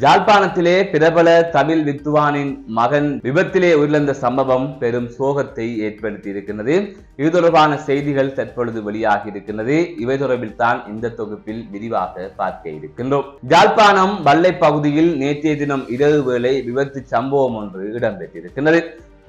ஜாழ்ப்பாணத்திலே பிரபல தமிழ் வித்துவானின் மகன் விபத்திலே உயிரிழந்த சம்பவம் பெரும் சோகத்தை ஏற்படுத்தி இருக்கின்றது இது தொடர்பான செய்திகள் தற்பொழுது வெளியாகி இருக்கின்றது இவை தொடர்பில் தான் இந்த தொகுப்பில் விரிவாக பார்க்க இருக்கின்றோம். ஜாழ்ப்பாணம் வல்லை பகுதியில் நேற்றைய தினம் இரவு வேளை விபத்து சம்பவம் ஒன்று இடம்பெற்றிருக்கின்றது.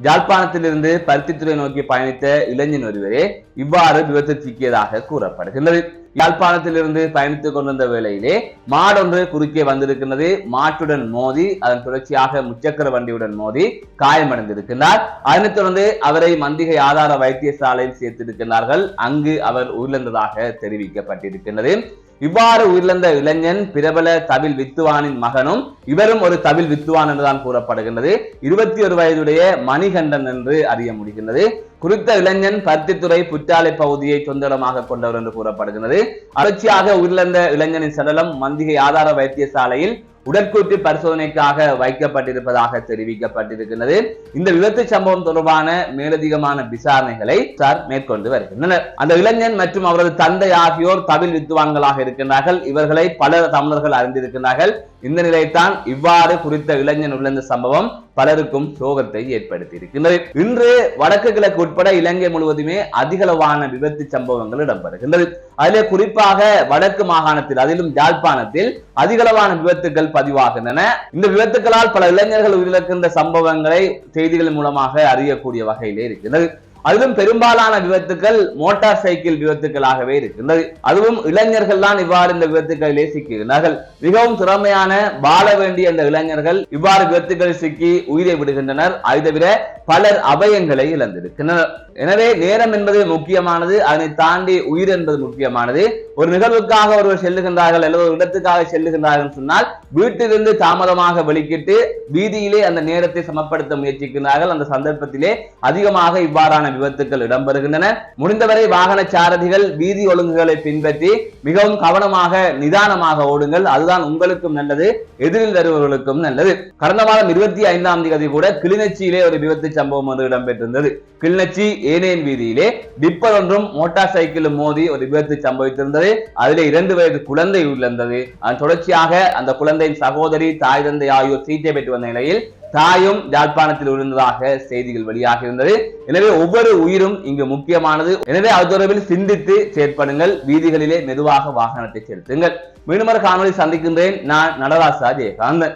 ஜாழ்ப்பாணத்திலிருந்து பருத்தித்துறை நோக்கி பயணித்த இளைஞன் ஒருவரே இவ்வாறு விபத்து சிக்கியதாக கூறப்படுகின்றது. யாழ்ப்பாணத்திலிருந்து பயணித்துக் கொண்டிருந்த வேளையிலே மாடொன்று குறுக்கே வந்திருக்கின்றது. மாட்டுடன் மோதி அதன் தொடர்ச்சியாக முச்சக்கர வண்டியுடன் மோதி காயமடைந்திருக்கின்றார். அதனைத் தொடர்ந்து அவரை மந்திகை ஆதார வைத்தியசாலையில் சேர்த்திருக்கிறார்கள் அங்கு அவர் உயிரிழந்ததாக தெரிவிக்கப்பட்டிருக்கின்றது. இவ்வாறு உயிரிழந்த இளைஞன் பிரபல தவில் வித்துவானின் மகனும் இவரும் ஒரு தவில் வித்துவான் என்றுதான் கூறப்படுகின்றது. இருபத்தி ஒரு வயதுடைய மணிகண்டன் என்று அறிய முடிகின்றது. குறித்த இளைஞன் பருத்தித்துறை புற்றாலை பகுதியை சொந்தமாக கொண்டவர் என்று கூறப்படுகின்றது. அலட்சியாக உயிரிழந்த இளைஞனின் சடலம் மந்திகை ஆதார வைத்தியசாலையில் உடற்கூற்று பரிசோதனைக்காக வைக்கப்பட்டிருப்பதாக தெரிவிக்கப்பட்டிருக்கிறது இந்த விபத்து சம்பவம் தொடர்பான மேலதிகமான விசாரணைகளை சார் மேற்கொண்டு வருகின்றனர். அந்த இளைஞன் மற்றும் அவரது தந்தை ஆகியோர் தமிழ் வித்துவான்களாக இருக்கின்றார்கள். இவர்களை பல தமிழர்கள் அறிந்திருக்கிறார்கள் இந்த நிலைத்தான் இவ்வாறு குறித்த இளைஞன் உள்ள இந்த சம்பவம் பலருக்கும் சோகத்தை ஏற்படுத்தி இருக்கின்றது இன்று வடக்கு கிழக்கு உட்பட இலங்கை முழுவதுமே அதிகளவான விபத்து சம்பவங்கள் இடம்பெறுகின்றது. அதிலே குறிப்பாக வடக்கு மாகாணத்தில் அதிலும் யாழ்ப்பாணத்தில் அதிகளவான விபத்துகள் பதிவாகின்றன. இந்த விபத்துகளால் பல இளைஞர்கள் உயிரிழக்கின்ற சம்பவங்களை செய்திகள் மூலமாக அறியக்கூடிய வகையிலே இருக்கிறது அதிலும் பெரும்பாலான விபத்துக்கள் மோட்டார் சைக்கிள் விபத்துக்களாகவே இருக்கின்றது அதுவும் இளைஞர்கள் தான் இவ்வாறு இந்த விபத்துக்களிலே சிக்குகிறார்கள் மிகவும் திறமையான வாழ வேண்டிய இந்த இளைஞர்கள் இவ்வாறு விபத்துக்களில் சிக்கி உயிரை விடுகின்றனர். அதை தவிர பலர் அபயங்களை இழந்திருக்கின்றனர். எனவே நேரம் என்பது முக்கியமானது அதனை தாண்டி உயிர் என்பது முக்கியமானது. ஒரு நிகழ்வுக்காக ஒருவர் செல்லுகின்றார்கள் அல்லது ஒரு இடத்துக்காக செல்லுகின்றார்கள் சொன்னால் வீட்டிலிருந்து தாமதமாக வெளிக்கிட்டு வீதியிலே அந்த நேரத்தை சமப்படுத்த முயற்சிக்கிறார்கள். அந்த சந்தர்ப்பத்திலே அதிகமாக இவ்வாறான விபத்துக்கள் இடம்பெறுகின்றன. முடிந்தவரை வாகன சாரதிகள் வீதி ஒழுங்குகளை பின்பற்றி மிகவும் கவனமாக நிதானமாக ஓடுங்கள். அதுதான் உங்களுக்கும் நல்லது எதிரில் வருபவர்களுக்கும் நல்லது. கடந்த மாதம் இருபத்தி ஐந்தாம் தேதி கூட கிளிநொச்சியிலே ஒரு விபத்து சம்பவம் ஒன்று இடம்பெற்றிருந்தது. கிளிநொச்சி ஏனேன் வீதியிலே டிப்பர் ஒன்றும் மோட்டார் சைக்கிளும் மோதி ஒரு விபத்து சம்பவித்திருந்தது. அதிலே இரண்டு வயது குழந்தை உள்ளது. தொடர்ச்சியாக அந்த குழந்தை தந்தையின் சகோதரி தாய் தந்தை ஆகியோர் சீட்டை பெற்று வந்த நிலையில் தாயும் யாழ்ப்பாணத்தில் விழுந்ததாக செய்திகள் வெளியாக இருந்தது. எனவே ஒவ்வொரு உயிரும் இங்கு முக்கியமானது. எனவே அது தொடர்பில் சிந்தித்து செயற்படுங்கள். வீதிகளிலே மெதுவாக வாகனத்தை செலுத்துங்கள். மீண்டும் காணொலி சந்திக்கின்றேன். நான் நடராசா ஜெயகாந்தன்.